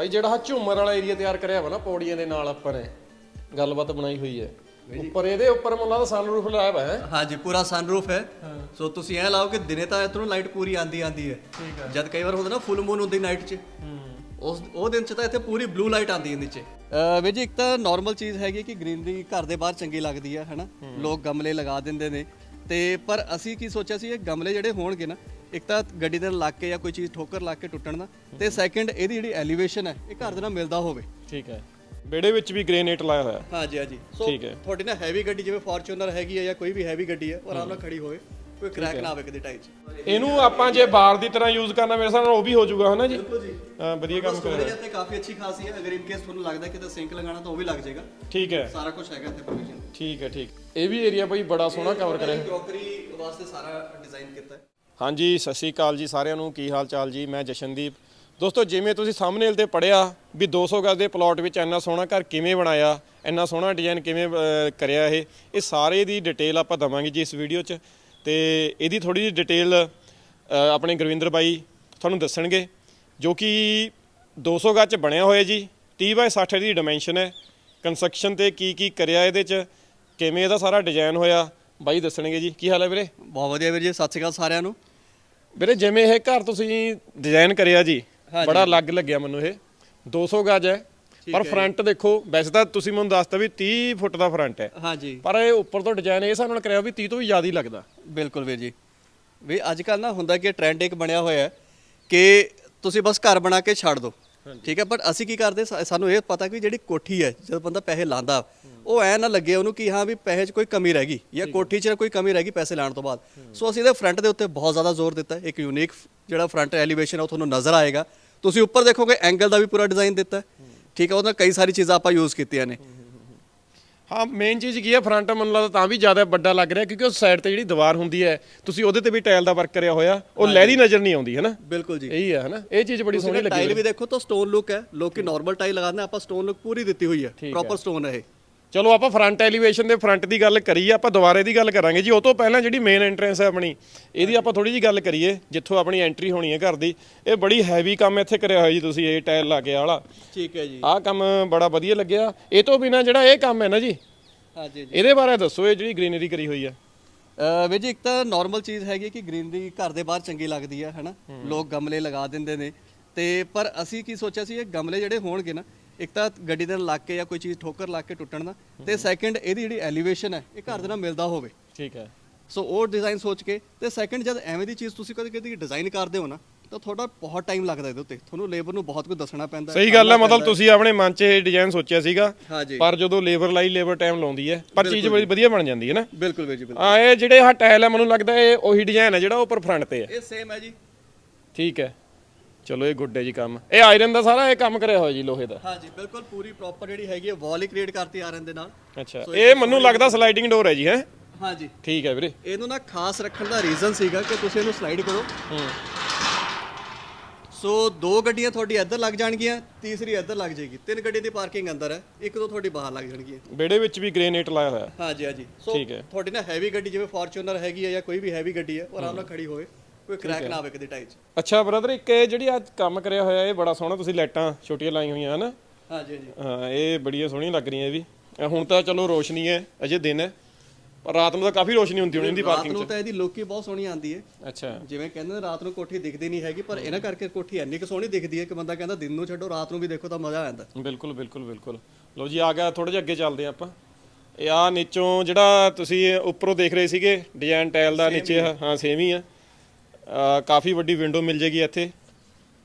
ਬਾਈ ਜਿਹੜਾ ਆਹ ਝੂਮਰ ਵਾਲਾ ਏਰੀਆ ਤਿਆਰ ਕਰਿਆ ਵਾ ਨਾ ਪੌੜੀਆਂ ਦੇ ਨਾਲ ਆਪਾਂ ਨੇ ਗੱਲਬਾਤ ਬਣਾਈ ਹੋਈ ਹੈ। ਉੱਪਰ ਇਹਦੇ ਉੱਪਰ ਮੁੱਲਾ ਦਾ ਸਨਰੂਫ ਲਾਇਆ ਵਾ ਹੈ। ਹਾਂਜੀ ਪੂਰਾ ਸਨਰੂਫ ਹੈ। ਸੋ ਤੁਸੀਂ ਇਹ ਲਾਓ ਕਿ ਦਿਨੇ ਤਾਂ ਇਧਰੋਂ ਲਾਈਟ ਪੂਰੀ ਆਂਦੀ ਆਂਦੀ ਹੈ। ਜਦ ਕਈ ਵਾਰ ਹੁੰਦਾ ਨਾ ਫੁੱਲ ਮੂਨ ਹੁੰਦੀ ਨਾਈਟ 'ਚ। ਉਸ ਉਹ ਦਿਨ 'ਚ ਤਾਂ ਇੱਥੇ ਪੂਰੀ ਬਲੂ ਲਾਈਟ ਆਂਦੀ ਹੈ ਨੀਚੇ ਵੀਰ ਜੀ ਇੱਕ ਤਾਂ ਨਾਰਮਲ ਚੀਜ਼ ਹੈਗੀ ਕਿ ਗ੍ਰੀਨਰੀ ਘਰ ਦੇ ਬਾਹਰ ਚੰਗੀ ਲੱਗਦੀ ਹੈ ਹਨਾ? ਲੋਕ ਗਮਲੇ ਲਗਾ ਦਿੰਦੇ ਨੇ। ਤੇ ਪਰ ਅਸੀਂ ਕੀ ਸੋਚਿਆ ਸੀ ਇਹ ਗਮਲੇ ਜਿਹੜੇ ਹੋਣਗੇ ਨਾ ਇੱਕ ਤਾਂ ਗੱਡੀ ਦੇ ਨਾਲ ਲੱਗ ਕੇ ਜਾਂ ਕੋਈ ਚੀਜ਼ ਠੋਕਰ ਲੱਗ ਕੇ ਟੁੱਟਣ ਦਾ ਤੇ ਸੈਕੰਡ ਇਹਦੀ ਜਿਹੜੀ ਐਲੀਵੇਸ਼ਨ ਹੈ ਇਹ ਘਰ ਦੇ ਨਾਲ ਮਿਲਦਾ ਹੋਵੇ। ਠੀਕ ਹੈ। ਵਿਹੜੇ ਵਿੱਚ ਵੀ ਗ੍ਰੇਨੇਟ ਲਾਇਆ ਹੋਇਆ। ਹਾਂਜੀ ਹਾਂਜੀ। ਸੋ ਠੀਕ ਹੈ। ਤੁਹਾਡੀ ਨਾ ਹੈਵੀ ਗੱਡੀ ਜਿਵੇਂ ਫੋਰਚੂਨਰ ਹੈਗੀ ਹੈ ਜਾਂ ਕੋਈ ਵੀ ਹੈਵੀ ਗੱਡੀ ਹੈ ਉਹ ਆਰਾਮ ਨਾਲ ਖੜੀ ਹੋਵੇ ਕੋਈ ਕ੍ਰੈਕ ਨਾ ਆਵੇ ਕਦੇ ਟਾਈਰ 'ਚ। ਇਹਨੂੰ ਆਪਾਂ ਜੇ ਬਾਰ ਦੀ ਤਰ੍ਹਾਂ ਯੂਜ਼ ਕਰਨਾ ਮੇਰੇ ਹਿਸਾਬ ਨਾਲ ਉਹ ਵੀ ਹੋ ਜਾਊਗਾ ਹਨਾ ਜੀ? ਬਿਲਕੁਲ ਜੀ। ਹਾਂ ਵਧੀਆ ਕੰਮ ਕਰਿਆ ਸਟੋਰੇਜ ਇੱਥੇ ਕਾਫੀ ਅੱਛੀ ਖਾਸੀ ਹੈ ਅਗਰ ਇਨ ਕੇਸ ਤੁਹਾਨੂੰ ਲੱਗਦਾ ਕਿ ਤੇ ਸਿੰਕ ਲਗਾਉਣਾ ਤਾਂ ਉਹ ਵੀ ਲੱਗ ਜਾਏਗਾ। ਠੀਕ ਹੈ। ਸਾਰਾ ਕੁਝ ਹੈਗਾ ਇੱਥੇ ਪ੍ਰੋਵੀਜ਼ਨ ਠੀਕ ਹੈ ਠੀਕ। ਇਹ ਵੀ ਏਰੀਆ ਬਾਈ ਬੜਾ ਸੋਹਣਾ ਕਵਰ ਕਰਿਆ। ਕਰੋਕਰੀ ਵਾਸਤੇ ਸਾਰਾ ਡਿਜ਼ਾਈਨ ਕੀਤਾ ਹੈ। ਹਾਂਜੀ, ਸਤਿ ਸ਼੍ਰੀ ਅਕਾਲ ਜੀ ਸਾਰਿਆਂ ਨੂੰ। ਕੀ ਹਾਲ ਚਾਲ ਜੀ? ਮੈਂ ਜਸ਼ਨਦੀਪ। ਦੋਸਤੋ, ਜਿਵੇਂ ਤੁਸੀਂ ਸਾਹਮਣੇ ਤੇ ਪੜਿਆ ਵੀ 200 ਗਜ਼ ਦੇ ਪਲਾਟ ਵਿੱਚ ਇੰਨਾ ਸੋਹਣਾ ਘਰ ਕਿਵੇਂ ਬਣਾਇਆ, ਇੰਨਾ ਸੋਹਣਾ ਡਿਜ਼ਾਈਨ ਕਿਵੇਂ ਕਰਿਆ ਇਹ ਇਹ ਸਾਰੇ ਦੀ ਡਿਟੇਲ ਆਪਾਂ ਦਵਾਂਗੇ ਜੀ ਇਸ ਵੀਡੀਓ 'ਚ। ਤੇ ਇਹਦੀ ਥੋੜੀ ਜਿਹੀ ਡਿਟੇਲ ਆਪਣੇ ਗੁਰਵਿੰਦਰ ਬਾਈ ਤੁਹਾਨੂੰ ਦੱਸਣਗੇ, ਜੋ ਕਿ 200 ਗਜ਼ 'ਚ ਬਣਿਆ ਹੋਇਆ ਜੀ। 30 ਬਾਈ 60 ਦੀ ਡਾਈਮੈਂਸ਼ਨ ਹੈ। ਕੰਸਟਰਕਸ਼ਨ ਤੇ ਕੀ ਕੀ ਕਰਿਆ ਇਹਦੇ 'ਚ, ਕਿਵੇਂ ਇਹਦਾ ਸਾਰਾ ਡਿਜ਼ਾਈਨ ਹੋਇਆ, ਬਾਈ ਦੱਸਣਗੇ ਜੀ। ਕੀ ਹਾਲ ਹੈ ਵੀਰੇ? ਬਹੁਤ ਵਧੀਆ ਵੀਰ ਜੀ, ਸਤਿ ਸ਼੍ਰੀ ਅਕਾਲ ਸਾਰਿਆਂ ਨੂੰ। ਵੀਰੇ ਜਿਵੇਂ ਇਹ ਘਰ ਤੁਸੀਂ ਡਿਜ਼ਾਈਨ ਕਰਿਆ ਜੀ। ਬੜਾ ਅਲੱਗ ਲੱਗਿਆ ਮੈਨੂੰ ਇਹ। 200 ਗਜ ਹੈ ਪਰ ਫਰੰਟ ਦੇਖੋ ਵੈਸੇ ਤਾਂ ਤੁਸੀਂ ਮੈਨੂੰ ਦੱਸਤਾ ਵੀ 30 ਫੁੱਟ ਦਾ ਫਰੰਟ ਹੈ। ਹਾਂਜੀ। ਪਰ ਇਹ ਉੱਪਰ ਤੋਂ ਡਿਜ਼ਾਈਨ ਇਹ ਨਾਲ ਕਰਿਆ ਵੀ 30 ਤੋਂ ਵੀ ਜ਼ਿਆਦਾ ਹੀ ਲੱਗਦਾ। ਬਿਲਕੁਲ ਵੀਰ ਜੀ। ਵੀ ਅੱਜ ਕੱਲ ਨਾ ਹੁੰਦਾ ਕਿ ਟ੍ਰੈਂਡ ਇੱਕ ਬਣਿਆ ਹੋਇਆ ਹੈ ਕਿ ਤੁਸੀਂ ਬਸ ਘਰ ਬਣਾ ਕੇ ਛੱਡ ਦਿਓ। ਠੀਕ ਹੈ ਬਟ ਅਸੀਂ ਕੀ ਕਰਦੇ ਸਾ- ਸਾਨੂੰ ਇਹ ਪਤਾ ਕਿ ਜਿਹੜੀ ਕੋਠੀ ਹੈ ਜਦੋਂ ਬੰਦਾ ਪੈਸੇ ਲਾਂਦਾ ਉਹ ਐ ਨਾ ਲੱਗੇ ਉਹਨੂੰ ਕਿ ਹਾਂ ਵੀ ਪੈਸੇ 'ਚ ਕੋਈ ਕਮੀ ਰਹਿ ਗਈ ਜਾਂ ਕੋਠੀ 'ਚ ਕੋਈ ਕਮੀ ਰਹਿ ਗਈ ਪੈਸੇ ਲਾਣ ਤੋਂ ਬਾਅਦ। ਸੋ ਅਸੀਂ ਇਹਦੇ ਫਰੰਟ ਦੇ ਉੱਤੇ ਬਹੁਤ ਜ਼ਿਆਦਾ ਜ਼ੋਰ ਦਿੱਤਾ ਹੈ। ਇੱਕ ਯੂਨੀਕ ਜਿਹੜਾ ਫਰੰਟ ਐਲੀਵੇਸ਼ਨ ਹੈ ਉਹ ਤੁਹਾਨੂੰ ਨਜ਼ਰ ਆਏਗਾ। ਤੁਸੀਂ ਉੱਪਰ ਦੇਖੋਗੇ ਐਂਗਲ ਦਾ ਵੀ ਪੂਰਾ ਡਿਜ਼ਾਈਨ ਦਿੱਤਾ। ਹੈ। ਠੀਕ ਹੈ ਉਹਦਾ ਕਈ ਸਾਰੀ ਚੀਜ਼ਾਂ ਆਪਾਂ ਯੂਜ਼ ਕੀਤੀਆਂ ਨੇ। ਹਾਂ ਮੇਨ ਚੀਜ਼ ਕੀ ਹੈ ਫਰੰਟ ਮੈਨੂੰ ਲੱਗਦਾ ਤਾਂ ਵੀ ਜ਼ਿਆਦਾ ਵੱਡਾ ਲੱਗ ਰਿਹਾ ਕਿਉਂਕਿ ਉਹ ਸਾਈਡ ਤੇ ਜਿਹੜੀ ਦੀਵਾਰ ਹੁੰਦੀ ਹੈ ਤੁਸੀਂ ਉਹਦੇ ਤੇ ਵੀ ਟਾਇਲ ਦਾ ਵਰਕ ਕਰਿਆ ਹੋਇਆ ਉਹ ਲਹਿਰੀ ਨਜ਼ਰ ਨਹੀਂ ਆਉਂਦੀ ਹੈ ਨਾ ਬਿਲਕੁਲ ਜੀ। ਇਹੀ ਹੈ ਹਨਾ? ਇਹ ਚੀਜ਼ ਬੜੀ ਸੋਹਣੀ ਲੱਗੀ ਟਾਈਲ ਵੀ ਦੇਖੋ ਤਾਂ ਸਟੋਨ ਲੁੱਕ ਹੈ ਲੋਕੀ ਨਾਰਮਲ ਟਾਈਲ ਲਗਾਉਂਦੇ ਆਪਾਂ ਸਟੋਨ ਲੁੱਕ ਪੂਰੀ ਦਿੱਤੀ ਹੋਈ ਹੈ ਪ੍ਰੋਪਰ ਸਟੋਨ ਹੈ ਇਹ। ਚਲੋ ਆਪਾਂ ਫਰੰਟ ਐਲੀਵੇਸ਼ਨ ਦੇ ਫਰੰਟ ਦੀ ਗੱਲ ਕਰੀਏ ਆਪਾਂ ਦੁਬਾਰੇ ਦੀ ਗੱਲ ਕਰਾਂਗੇ ਜੀ। ਉਹ ਤੋਂ ਪਹਿਲਾਂ ਜਿਹੜੀ ਮੇਨ ਐਂਟਰੈਂਸ ਹੈ ਆਪਣੀ ਇਹਦੀ ਆਪਾਂ ਥੋੜੀ ਜੀ ਗੱਲ ਕਰੀਏ ਜਿੱਥੋਂ ਆਪਣੀ ਐਂਟਰੀ ਹੋਣੀ ਹੈ ਘਰ ਦੀ। ਇਹ ਬੜੀ ਹੈਵੀ ਕੰਮ ਇੱਥੇ ਕਰਿਆ ਹੋਇਆ ਜੀ ਤੁਸੀਂ ਇਹ ਟਾਇਲ ਲਾ ਕੇ ਵਾਲਾ। ਠੀਕ ਹੈ ਜੀ। ਆਹ ਕੰਮ ਬੜਾ ਵਧੀਆ ਲੱਗਿਆ। ਇਹ ਤੋਂ ਬਿਨਾ ਜਿਹੜਾ ਇਹ ਕੰਮ ਹੈ ਨਾ ਜੀ ਹਾਂਜੀ ਜੀ ਇਹਦੇ ਬਾਰੇ ਦੱਸੋ ਇਹ ਜਿਹੜੀ ਗ੍ਰੀਨਰੀ ਕਰੀ ਹੋਈ ਹੈ। ਵੀਰ ਜੀ ਇੱਕ ਤਾਂ ਨਾਰਮਲ ਚੀਜ਼ ਹੈਗੀ ਕਿ ਗ੍ਰੀਨਰੀ ਘਰ ਦੇ ਬਾਹਰ ਚੰਗੀ ਲੱਗਦੀ ਹੈ ਹਨਾ? ਲੋਕ ਗਮਲੇ ਲਗਾ ਦਿੰਦੇ ਨੇ। ਤੇ ਪਰ ਅਸੀਂ ਕੀ ਸੋਚਿਆ ਸੀ ਇਹ ਗਮਲੇ ਜਿਹੜੇ ਹੋਣਗੇ ਨਾ ਇੱਕ ਤਾਂ ਗੱਡੀ ਦੇ ਨਾਲ ਲੱਗ ਕੇ ਜਾਂ ਕੋਈ ਚੀਜ਼ ਠੋਕਰ ਲੱਗ ਕੇ ਟੁੱਟਣ ਦਾ ਤੇ ਸੈਕੰਡ ਇਹਦੀ ਜਿਹੜੀ ਐਲੀਵੇਸ਼ਨ ਹੈ ਇਹ ਘਰ ਦੇ ਨਾਲ ਮਿਲਦਾ ਹੋਵੇ। ਠੀਕ ਹੈ। ਸੋ ਉਹ ਡਿਜ਼ਾਈਨ ਸੋਚ ਕੇ ਤੇ ਸੈਕੰਡ ਜਦ ਐਵੇਂ ਦੀ ਚੀਜ਼ ਤੁਸੀਂ ਕਦੇ ਕਦੇ ਡਿਜ਼ਾਈਨ ਕਰਦੇ ਹੋ ਨਾ ਤਾਂ ਤੁਹਾਡਾ ਬਹੁਤ ਟਾਈਮ ਲੱਗਦਾ ਇਹਦੇ ਉੱਤੇ। ਤੁਹਾਨੂੰ ਲੇਬਰ ਨੂੰ ਬਹੁਤ ਕੁਝ ਦੱਸਣਾ ਪੈਂਦਾ ਸਹੀ ਗੱਲ ਹੈ ਮਤਲਬ ਤੁਸੀਂ ਆਪਣੇ ਮਨ 'ਚ ਇਹ ਡਿਜ਼ਾਈਨ ਸੋਚਿਆ ਸੀਗਾ ਹਾਂਜੀ। ਪਰ ਜਦੋਂ ਲੇਬਰ ਲਾਈ ਲੇਬਰ ਟਾਈਮ ਲਾਉਂਦੀ ਹੈ ਪਰ ਚੀਜ਼ ਬੜੀ ਵਧੀਆ ਬਣ ਜਾਂਦੀ ਹੈ ਨਾ। ਬਿਲਕੁਲ ਵੀਰ ਜੀ ਬਿਲਕੁਲ। ਆ ਇਹ ਜਿਹੜੇ ਆਹ ਟਾਇਲ ਹੈ ਮੈਨੂੰ ਲੱਗਦਾ ਇਹ ਉਹੀ ਡਿਜ਼ਾਈਨ ਹੈ ਜਿਹੜਾ ਉੱਪਰ ਫਰੰਟ ਤੇ ਹੈ। ਇਹ ਸੇਮ ਹੈ ਜੀ। ਠੀਕ ਹੈ। ਚਲੋ ਇਹ ਗੁੱਡ ਹੈ ਜੀ ਕੰਮ। ਇਹ ਆਇਰਨ ਦਾ ਸਾਰਾ ਇਹ ਕੰਮ ਕਰਿਆ ਹੋਇਆ ਜੀ ਲੋਹੇ ਦਾ। ਹਾਂਜੀ ਬਿਲਕੁਲ ਪੂਰੀ ਪ੍ਰੋਪਰ ਜਿਹੜੀ ਹੈਗੀ ਹੈ ਵਾਲ ਹੀ ਕ੍ਰੀਏਟ ਕਰਤੀ ਆ ਰਹੇ ਦੇ ਨਾਲ। ਅੱਛਾ ਇਹ ਮੈਨੂੰ ਲੱਗਦਾ ਸਲਾਈਡਿੰਗ ਡੋਰ ਹੈ ਜੀ ਹੈ? ਹਾਂਜੀ। ਠੀਕ ਹੈ ਵੀਰੇ। ਇਹਨੂੰ ਨਾ ਖਾਸ ਰੱਖਣ ਦਾ ਰੀਜ਼ਨ ਸੀਗਾ ਕਿ ਤੁਸੀਂ ਇਹਨੂੰ ਸਲਾਈਡ ਕਰੋ। ਹੂੰ। ਸੋ ਦੋ ਗੱਡੀਆਂ ਤੁਹਾਡੀ ਇੱਧਰ ਲੱਗ ਜਾਣਗੀਆਂ ਤੀਸਰੀ ਇੱਧਰ ਲੱਗ ਜਾਏਗੀ। ਤਿੰਨ ਗੱਡੀ ਦੀ ਪਾਰਕਿੰਗ ਅੰਦਰ ਹੈ ਇੱਕ ਦੋ ਤੁਹਾਡੀ ਬਾਹਰ ਲੱਗ ਜਾਣਗੀਆਂ। ਵਿਹੜੇ ਵਿੱਚ ਵੀ ਗ੍ਰੇਨੇਟ ਲਾਇਆ ਹੋਇਆ। ਹਾਂਜੀ ਹਾਂਜੀ। ਸੋ ਠੀਕ ਹੈ। ਤੁਹਾਡੀ ਨਾ ਹੈਵੀ ਗੱਡੀ ਜਿਵੇਂ ਫੋਰਚੂਨਰ ਹੈਗੀ ਹੈ ਜਾਂ ਕੋਈ ਵੀ ਹੈਵੀ ਗੱਡੀ ਹੈ ਉਹ ਆਰਾਮ ਨਾਲ ਖੜੀ ਹੋਵੇ। ਕੋਈ ਕ੍ਰੈਕ ਨਾ ਆਵੇ ਕਦੇ ਟਾਇਰ 'ਚ। ਅੱਛਾ ਬ੍ਰਦਰ ਇੱਕ ਇਹ ਜਿਹੜੀ ਅੱਜ ਕੰਮ ਕਰਿਆ ਹੋਇਆ ਇਹ ਬੜਾ ਸੋਹਣਾ ਤੁਸੀਂ ਲਾਈਟਾਂ ਛੋਟੀਆਂ ਲਾਈਆਂ ਹੋਈਆਂ ਹਨ? ਹਾਂਜੀ ਹਾਂਜੀ ਹਾਂ ਇਹ ਬੜੀਆਂ ਸੋਹਣੀਆਂ ਲੱਗ ਰਹੀਆਂ ਇਹ ਵੀ। ਇਹ ਹੁਣ ਤਾਂ ਚਲੋ ਰੋਸ਼ਨੀ ਹੈ ਅਜੇ ਦਿਨ ਹੈ। ਪਰ ਰਾਤ ਨੂੰ ਤਾਂ ਕਾਫੀ ਰੋਸ਼ਨੀ ਹੁੰਦੀ ਹੋਣੀ ਇਹਦੀ ਰਾਤ ਪਾਰਕਿੰਗ ਨੂੰ ਤਾਂ ਇਹਦੀ ਲੋਕੀ ਬਹੁਤ ਸੋਹਣੀ ਆਉਂਦੀ ਹੈ। 'ਚ ਅੱਛਾ। ਜਿਵੇਂ ਕਹਿੰਦੇ ਨੇ ਰਾਤ ਨੂੰ ਕੋਠੀ ਦਿਖਦੀ ਨਹੀਂ ਹੈਗੀ ਪਰ ਇਹਨਾਂ ਕਰਕੇ ਕੋਠੀ ਇੰਨੀ ਕੁ ਸੋਹਣੀ ਦਿਖਦੀ ਹੈ ਕਿ ਬੰਦਾ ਕਹਿੰਦਾ ਦਿਨ ਨੂੰ ਛੱਡੋ ਰਾਤ ਨੂੰ ਵੀ ਦੇਖੋ ਤਾਂ ਮਜ਼ਾ ਆ ਜਾਂਦਾ। ਬਿਲਕੁਲ ਬਿਲਕੁਲ ਬਿਲਕੁਲ। ਲਓ ਜੀ ਆ ਗਿਆ ਥੋੜੇ ਜਿਹਾ ਅੱਗੇ ਚੱਲਦੇ ਹਾਂ ਆਪਾਂ। ਇਹ ਆ ਨੀਚੋਂ ਜਿਹੜਾ ਤੁਸੀਂ ਉੱਪਰੋਂ ਦੇਖ ਰਹੇ ਸੀਗੇ ਡਿਜ਼ਾਈਨ ਟਾਇਲ ਦਾ ਨੀਚੇ ਹਾਂ ਸੇਮ ਹੀ ਆ ਕਾਫੀ ਵੱਡੀ ਵਿੰਡੋ ਮਿਲ ਜੇਗੀ ਇੱਥੇ।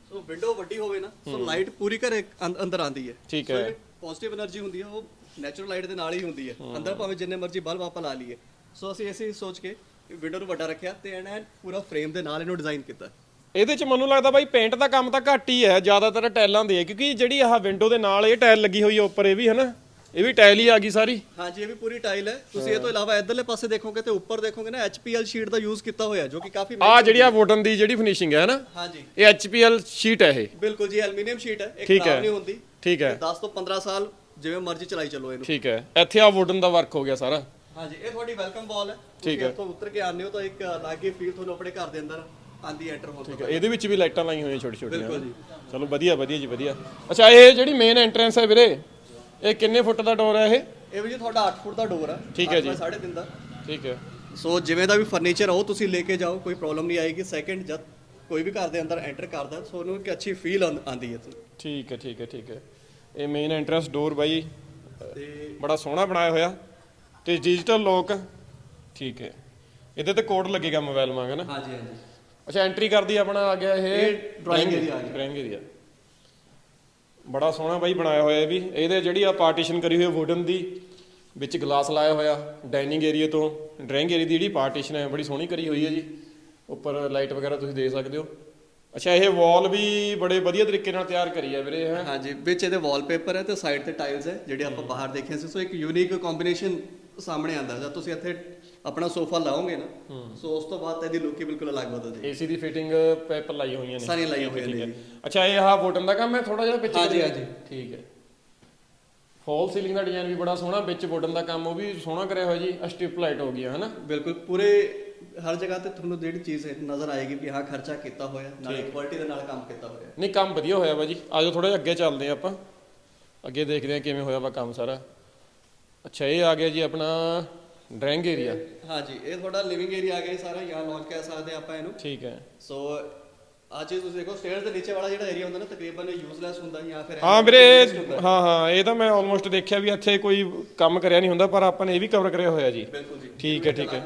ਸੋ ਵਿੰਡੋ ਵੱਡੀ ਹੋਵੇ ਨਾ ਸੋ ਲਾਈਟ ਪੂਰੀ ਘਰੇ ਅੰਦਰ ਆਂਦੀ ਹੈ। ਠੀਕ ਹੈ। ਪੋਜ਼ਿਟਿਵ એનર્ਜੀ ਹੁੰਦੀ ਹੈ ਉਹ ਨੈਚੁਰਲ ਲਾਈਟ ਦੇ ਨਾਲ ਹੀ ਹੁੰਦੀ ਹੈ। ਅੰਦਰ ਭਾਵੇਂ ਜਿੰਨੇ ਮਰਜ਼ੀ ਬਲਬ ਆਪਾਂ ਲਾ ਲਈਏ। ਸੋ ਅਸੀਂ ਐਸੀ ਸੋਚ ਕੇ ਵਿੰਡੋ ਨੂੰ ਵੱਡਾ ਰੱਖਿਆ ਤੇ ਇਹਨਾਂ ਐਨ ਪੂਰਾ ਫਰੇਮ ਦੇ ਨਾਲ ਇਹਨੂੰ ਡਿਜ਼ਾਈਨ ਕੀਤਾ। ਇਹਦੇ ਚ ਮੈਨੂੰ ਲੱਗਦਾ ਬਾਈ ਪੇਂਟ ਦਾ ਕੰਮ ਤਾਂ ਘੱਟ ਹੀ ਹੈ ਜ਼ਿਆਦਾਤਰ ਟੈਲਾਂ ਦੇ ਹੈ ਕਿਉਂਕਿ ਜਿਹੜੀ ਆਹ ਵਿੰਡੋ ਦੇ ਨਾਲ ਇਹ ਟੈਲ ਲੱਗੀ ਹੋਈ ਹੈ ਉੱਪਰ ਇਹ ਵੀ ਹੈ ਨਾ ਇਹ ਵੀ ਟਾਇਲ ਹੀ ਆ ਗਈ ਸਾਰੀ। ਹਾਂਜੀ ਇਹ ਵੀ ਪੂਰੀ ਟਾਈਲ ਹੈ। ਤੁਸੀਂ ਇਹ ਤੋਂ ਇਲਾਵਾ ਇਧਰਲੇ ਪਾਸੇ ਦੇਖੋਗੇ ਤੇ ਉੱਪਰ ਦੇਖੋਗੇ ਨਾ HPL ਸ਼ੀਟ ਦਾ ਯੂਜ਼ ਕੀਤਾ ਹੋਇਆ ਜੋ ਕਿ ਕਾਫੀ ਆ ਜਿਹੜੀ ਆ ਵੁਡਨ ਦੀ ਜਿਹੜੀ ਫਿਨਿਸ਼ਿੰਗ ਹੈ ਨਾ ਹਾਂਜੀ। ਇਹ HPL ਸ਼ੀਟ ਹੈ ਇਹ। ਬਿਲਕੁਲ ਜੀ ਐਲੂਮੀਨੀਅਮ ਸ਼ੀਟ ਹੈ ਇੱਕ ਠੀਕ ਹੈ। ਖਰਾਬ ਨਹੀਂ ਹੁੰਦੀ। ਠੀਕ ਹੈ। 10 ਤੋਂ 15 ਸਾਲ ਜਿਵੇਂ ਮਰਜ਼ੀ ਚਲਾਈ ਚੱਲੋ ਇਹਨੂੰ। ਠੀਕ ਹੈ। ਇੱਥੇ ਆ ਵੁਡਨ ਦਾ ਵਰਕ ਹੋ ਗਿਆ ਸਾਰਾ। ਹਾਂਜੀ ਇਹ ਤੁਹਾਡੀ ਵੈਲਕਮ ਵਾਲ ਹੈ। ਠੀਕ ਤੁਸੀਂ ਇੱਥੋਂ ਉਤਰ ਕੇ ਆਉਂਦੇ ਹੋ ਤਾਂ ਇੱਕ ਅਲੱਗ ਹੀ ਫੀਲ ਤੁਹਾਨੂੰ ਆਪਣੇ ਘਰ ਦੇ ਅੰਦਰ ਆਂਦੀ ਐਂਟਰ ਹੋਣ ਠੀਕ ਹੈ। ਇਹਦੇ ਵਿੱਚ ਵੀ ਲਾਈਟਾਂ ਲਾਈਆਂ ਹੋਈਆਂ ਛੋਟੀ ਛੋਟੀਆਂ ਬਿਲਕੁਲ ਜੀ। ਚਲੋ ਵਧੀਆ ਵਧੀਆ ਜੀ ਵਧੀਆ। ਅੱਛਾ ਇਹ ਜਿਹੜੀ ਮੇਨ ਐਂਟਰੈਂਸ ਹੈ ਵੀਰੇ ਇਹ ਕਿੰਨੇ ਫੁੱਟ ਦਾ ਡੋਰ ਹੈ ਇਹ? ਇਹ ਵੀ ਜੀ ਤੁਹਾਡਾ 8 ਫੁੱਟ ਦਾ ਡੋਰ ਆ। ਠੀਕ ਹੈ ਜੀ। 3.5 ਦਾ। ਠੀਕ ਹੈ। ਸੋ ਜਿਵੇਂ ਦਾ ਵੀ ਫਰਨੀਚਰ ਉਹ ਤੁਸੀਂ ਲੈ ਕੇ ਜਾਓ ਕੋਈ ਪ੍ਰੋਬਲਮ ਨਹੀਂ ਆਏਗੀ। ਸੈਕਿੰਡ ਜਦ ਕੋਈ ਵੀ ਘਰ ਦੇ ਅੰਦਰ ਐਂਟਰ ਕਰਦਾ ਸੋ ਉਹਨੂੰ ਇੱਕ ਅੱਛੀ ਫੀਲ ਆਂਦੀ ਹੈ ਠੀਕ ਹੈ ਠੀਕ ਹੈ ਠੀਕ ਹੈ। ਇਹ ਮੇਨ ਐਂਟਰੈਂਸ ਡੋਰ ਬਾਈ। ਤੇ ਬੜਾ ਸੋਹਣਾ ਬਣਾਇਆ ਹੋਇਆ। ਤੇ ਡਿਜੀਟਲ ਲੋਕ ਠੀਕ ਹੈ। ਇਹਦੇ ਤੇ ਕੋਡ ਲੱਗੇਗਾ ਮੋਬਾਈਲ ਵਾਂਗ ਨਾ? ਹਾਂਜੀ ਹਾਂਜੀ। ਅੱਛਾ ਐਂਟਰੀ ਕਰਦੀ ਆਪਣਾ ਆ ਗਿਆ ਇਹ ਇਹ drawing area ਆ ਗਿਆ। ਡਰਾਇੰਗ ਏਰੀਆ ਬੜਾ ਸੋਹਣਾ ਬਾਈ ਬਣਾਇਆ ਹੋਇਆ ਇਹ ਵੀ। ਇਹਦੇ ਜਿਹੜੀ ਆ ਪਾਰਟੀਸ਼ਨ ਕਰੀ ਹੋਈ ਵੁਡਨ ਦੀ, ਵਿੱਚ ਗਲਾਸ ਲਾਇਆ ਹੋਇਆ ਡਾਈਨਿੰਗ ਏਰੀਆ ਤੋਂ। ਡਰਾਇੰਗ ਏਰੀਆ ਦੀ ਜਿਹੜੀ ਪਾਰਟੀਸ਼ਨ ਹੈ ਬੜੀ ਸੋਹਣੀ ਕਰੀ ਹੋਈ ਹੈ ਜੀ। ਉੱਪਰ ਲਾਈਟ ਵਗੈਰਾ ਤੁਸੀਂ ਦੇ ਸਕਦੇ ਹੋ। ਅੱਛਾ, ਇਹ ਵਾਲ ਵੀ ਬੜੇ ਵਧੀਆ ਤਰੀਕੇ ਨਾਲ ਤਿਆਰ ਕਰੀ ਹੈ ਵੀਰੇ, ਹੈ? ਹਾਂਜੀ, ਵਿੱਚ ਇਹਦੇ ਵਾਲਪੇਪਰ ਹੈ ਤੇ ਸਾਈਡ ਤੇ ਟਾਈਲਸ ਹੈ ਜਿਹੜੇ ਆਪਾਂ ਬਾਹਰ ਦੇਖੇ ਸੀ। ਸੋ ਇੱਕ ਯੂਨੀਕ ਕੰਬੀਨੇਸ਼ਨ ਸਾਹਮਣੇ ਆਂਦਾ ਜਦ ਤੁਸੀਂ ਇੱਥੇ ਆਪਣਾ ਸੋਫਾ ਲਾਓਗੇ ਨਾ ਸੋ ਉਸ ਤੋਂ ਬਾਅਦ ਇਹਦੀ ਲੁੱਕ ਹੀ ਬਿਲਕੁਲ ਅਲੱਗ ਬਦਲ ਜਾਏਗੀ। ਏਸੀ ਦੀ ਫਿਟਿੰਗ ਪੇਪਰ ਲਾਈ ਹੋਈਆਂ ਨੇ। ਸਾਰੀਆਂ ਲਾਈਆਂ ਹੋਈਆਂ ਠੀਕ ਨੇ ਹੈ। ਅੱਛਾ ਇਹ ਆਹ ਬਟਨ ਦਾ ਕੰਮ ਹੈ? ਥੋੜਾ ਜਿਹਾ ਪਿੱਛੇ ਹਾਂਜੀ? ਹਾਂਜੀ। ਠੀਕ ਹੈ। ਫਾਲ ਸੀਲਿੰਗ ਦਾ ਡਿਜ਼ਾਈਨ ਵੀ ਬੜਾ ਸੋਹਣਾ ਵਿੱਚ ਬਟਨ ਦਾ ਕੰਮ ਉਹ ਵੀ ਸੋਹਣਾ ਕਰਿਆ ਹੋਇਆ ਜੀ ਸਟ੍ਰਿਪ ਲਾਈਟ ਹੋ ਗਈ ਹੈ ਹਨਾ? ਬਿਲਕੁਲ ਪੂਰੇ ਹਰ ਜਗ੍ਹਾ ਤੇ ਤੁਹਾਨੂੰ ਜਿਹੜੀ ਚੀਜ਼ ਨਜ਼ਰ ਆਏਗੀ ਕਿ ਹਾਂ ਖਰਚਾ ਕੀਤਾ ਹੋਇਆ ਨਾਲੇ ਕੁਆਲਿਟੀ ਦੇ ਨਾਲ ਕੰਮ ਕੀਤਾ ਹੋਇਆ। ਨਹੀਂ ਕੰਮ ਵਧੀਆ ਹੋਇਆ ਵਾ ਜੀ। ਆਜੋ ਥੋੜਾ ਜਿਹਾ ਅੱਗੇ ਚੱਲਦੇ ਹਾਂ ਆਪਾਂ। ਅੱਗੇ ਦੇਖਦੇ ਹਾਂ ਕਿਵੇਂ ਹੋਇਆ ਵਾ ਕੰਮ ਸਾਰਾ। ਅੱਛਾ ਇਹ ਆ ਗਿਆ ਜੀ ਆਪਣਾ ਡਰਾਇੰਗ ਏਰੀਆ ਹਾਂਜੀ ਇਹ ਤੁਹਾਡਾ ਲਿਵਿੰਗ ਏਰੀਆ ਆ ਗਿਆ ਸਾਰਾ ਯਹਾਂ ਲਾਂਚ ਕਹਿ ਸਕਦੇ ਆਪਾਂ ਇਹਨੂੰ। ਠੀਕ ਹੈ। ਸੋ ਆ ਚੀਜ਼ ਤੁਸੀਂ ਦੇਖੋ ਸਟੇਅਰਸ ਦੇ ਨੀਚੇ ਵਾਲਾ ਜਿਹੜਾ ਏਰੀਆ ਹੁੰਦਾ ਨਾ ਤਕਰੀਬਨ ਯੂਜ਼ਲੈਸ ਹੁੰਦਾ ਜਾਂ ਫਿਰ ਹਾਂ ਵੀਰੇ ਹਾਂ ਹਾਂ ਇਹ ਤਾਂ ਮੈਂ ਆਲਮੋਸਟ ਦੇਖਿਆ ਵੀ ਇੱਥੇ ਕੋਈ ਕੰਮ ਕਰਿਆ ਨਹੀਂ ਹੁੰਦਾ ਪਰ ਆਪਾਂ ਨੇ ਇਹ ਵੀ ਕਵਰ ਕਰਿਆ ਹੋਇਆ ਜੀ। ਬਿਲਕੁਲ ਜੀ। ਠੀਕ ਹੈ ਠੀਕ ਹੈ।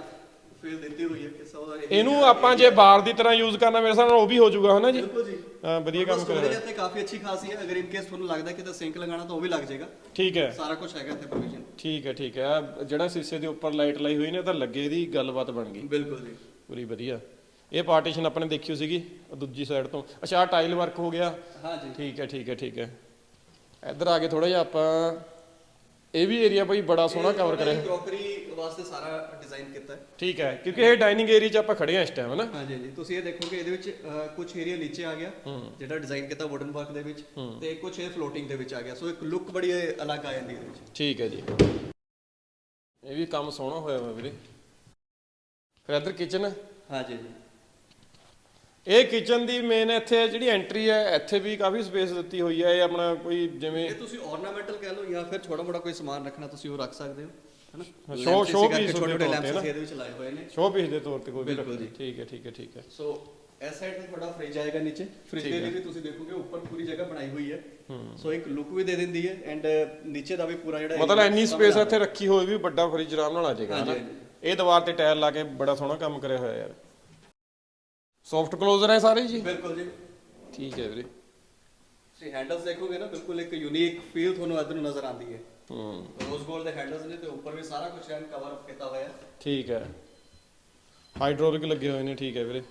ਫੀਲ ਦਿੱਤੀ ਹੋਈ ਹੈ ਕਿ ਸਭ ਦਾ ਇਹਨੂੰ ਆਪਾਂ ਜੇ ਬਾਰ ਦੀ ਤਰ੍ਹਾਂ ਯੂਜ਼ ਕਰਨਾ ਮੇਰੇ ਹਿਸਾਬ ਨਾਲ ਉਹ ਵੀ ਹੋ ਜਾਊਗਾ ਹਨਾ ਜੀ? ਬਿਲਕੁਲ ਜੀ। ਹਾਂ ਵਧੀਆ ਕੰਮ ਕਰਿਆ ਸਟੋਰੇਜ ਇੱਥੇ ਕਾਫੀ ਅੱਛੀ ਖਾਸੀ ਹੈ। ਅਗਰ ਇਨ ਕੇਸ ਤੁਹਾਨੂੰ ਲੱਗਦਾ ਕਿ ਤਾਂ ਸਿੰਕ ਲਗਾਉਣਾ ਤਾਂ ਉਹ ਵੀ ਲੱਗ ਜਾਏਗਾ। ਠੀਕ ਹੈ। ਸਾਰਾ ਕੁਝ ਹੈਗਾ ਇੱਥੇ ਪ੍ਰੋਵੀਜ਼ਨ ਠੀਕ ਹੈ ਠੀਕ ਹੈ। ਆਹ ਜਿਹੜਾ ਸ਼ੀਸ਼ੇ ਦੇ ਉੱਪਰ ਲਾਈਟ ਲਾਈ ਹੋਈ ਨੇ ਤਾਂ ਲੱਗੇ ਦੀ ਗੱਲਬਾਤ ਬਣ ਗਈ। ਬਿਲਕੁਲ ਜੀ। ਪੂਰੀ ਵਧੀਆ। ਇਹ ਪਾਰਟੀਸ਼ਨ ਆਪਾਂ ਨੇ ਦੇਖੀ ਸੀਗੀ ਉਹ ਦੂਜੀ ਸਾਈਡ ਤੋਂ। ਅੱਛਾ ਟਾਈਲ ਵਰਕ ਹੋ ਗਿਆ। ਹਾਂਜੀ ਠੀਕ ਹੈ ਠੀਕ ਹੈ ਠੀਕ ਹੈ। ਇੱਧਰ ਆ ਕੇ ਥੋੜਾ ਜਿਹਾ ਆਪਾਂ ਇਹ ਵੀ ਏਰੀਆ ਬਈ ਬੜਾ ਸੋਹਣਾ ਕਵਰ ਕਰਿਆ। ਕਰੋਕਰੀ ਵਾਸਤੇ ਸਾਰਾ ਡਿਜ਼ਾਈਨ ਕੀਤਾ ਹੈ। ਠੀਕ ਹੈ ਕਿਉਂਕਿ ਇਹ ਡਾਈਨਿੰਗ ਏਰੀਆ 'ਚ ਆਪਾਂ ਖੜੇ ਆ ਇਸ ਟਾਈਮ ਹਨਾ? ਹਾਂਜੀ ਹਾਂਜੀ। ਤੁਸੀਂ ਇਹ ਦੇਖੋਗੇ ਇਹਦੇ ਵਿੱਚ ਕੁਝ ਏਰੀਆ ਨੀਚੇ ਆ ਗਿਆ ਜਿਹੜਾ ਡਿਜ਼ਾਈਨ ਕੀਤਾ ਵੁਡਨ ਵਰਕ ਦੇ ਵਿੱਚ ਤੇ ਕੁਝ ਇਹ ਫਲੋਟਿੰਗ ਦੇ ਵਿੱਚ ਆ ਗਿਆ। ਸੋ ਇੱਕ ਲੁੱਕ ਬੜੀ ਅਲੱਗ ਆ ਜਾਂਦੀ ਹੈ ਇਹਦੇ ਵਿੱਚ। ਠੀਕ ਹੈ ਜੀ। ਇਹ ਵੀ ਕੰਮ ਸੋਹਣਾ ਹੋਇਆ ਵਾ ਵੀਰੇ। ਫਿਰ ਇੱਧਰ ਕਿਚਨ ਹਾਂਜੀ ਜੀ ਇਹ ਕਿਚਨ ਦੀ ਮੇਨ ਇੱਥੇ ਜਿਹੜੀ ਐਂਟਰੀ ਹੈ ਇੱਥੇ ਵੀ ਕਾਫੀ ਸਪੇਸ ਦਿੱਤੀ ਹੋਈ ਹੈ ਇਹ ਆਪਣਾ ਕੋਈ ਜਿਵੇਂ ਇਹ ਤੁਸੀਂ ornamental ਕਹਿ ਲਓ ਜਾਂ ਫਿਰ ਛੋਟਾ ਮੋਟਾ ਕੋਈ ਸਮਾਨ ਰੱਖਣਾ ਤੁਸੀਂ ਉਹ ਰੱਖ ਸਕਦੇ ਹੋ। ਹੈਨਾ? ਇਸੇ ਕਰਕੇ piece ਛੋਟੇ ਛੋਟੇ ਲੈਂਪਸ ਇਹਦੇ ਵਿੱਚ ਲਾਏ ਹੋਏ ਨੇ। ਸ਼ੋਅ ਪੀਸ ਦੇ ਤੌਰ ਤੇ ਕੋਈ ਵੀ ਬਿਲਕੁਲ। ਜੀ। ਠੀਕ ਹੈ ਠੀਕ ਹੈ ਠੀਕ ਹੈ। ਸੋ ਇਸ ਸਾਈਡ ਤੇ ਤੁਹਾਡਾ ਫ੍ਰਿਜ ਆਏਗਾ ਨੀਚੇ। ਫ੍ਰਿਜ ਦੇ ਲਈ ਵੀ ਤੁਸੀਂ ਦੇਖੋਗੇ ਉੱਪਰ ਪੂਰੀ ਜਗ੍ਹਾ ਬਣਾਈ ਹੋਈ ਹੈ। ਸੋ ਇੱਕ ਲੁੱਕ ਵੀ ਦੇ ਦਿੰਦੀ ਹੈ ਐਂਡ ਨੀਚੇ ਦਾ ਵੀ ਪੂਰਾ ਜਿਹੜਾ ਮਤਲਬ ਇੰਨੀ ਸਪੇਸ ਇੱਥੇ ਰੱਖੀ ਹੋਈ ਵੀ ਵੱਡਾ ਫ੍ਰਿਜ ਆਰਾਮ ਨਾਲ ਆ ਜਾਏਗਾ ਹਨਾ। ਇਹ ਦੀਵਾਰ ਤੇ ਟਾਇਰ ਲਾ ਕੇ ਬੜਾ ਸੋਹਣਾ ਕੰਮ ਕਰਿਆ ਹੋਇਆ ਯਾਰ। ਸੌਫਟ ਕਲੋਜ਼ਰ ਹੈ ਸਾਰੇ ਜੀ? ਬਿਲਕੁਲ ਜੀ। ਠੀਕ ਹੈ ਵੀਰੇ। ਤੁਸੀਂ ਹੈਂਡਲਸ ਦੇਖੋਗੇ ਨਾ ਬਿਲਕੁਲ ਇੱਕ ਯੂਨੀਕ ਫੀਲ ਤੁਹਾਨੂੰ ਇੱਧਰ ਨਜ਼ਰ ਆਉਂਦੀ ਹੈ। ਹੂੰ। ਰੋਜ਼ ਗੋਲਡ ਦੇ ਹੈਂਡਲਸ ਨੇ ਤੇ ਉੱਪਰ ਵੀ ਸਾਰਾ ਕੁਝ ਐਂਡ ਕਵਰ ਕੀਤਾ ਹੋਇਆ। ਹੈ ਠੀਕ ਹੈ। ਹਾਈਡ੍ਰੋਲਿਕ ਲੱਗੇ ਹੋਏ ਨੇ ਠੀਕ ਹੈ ਵੀਰੇ।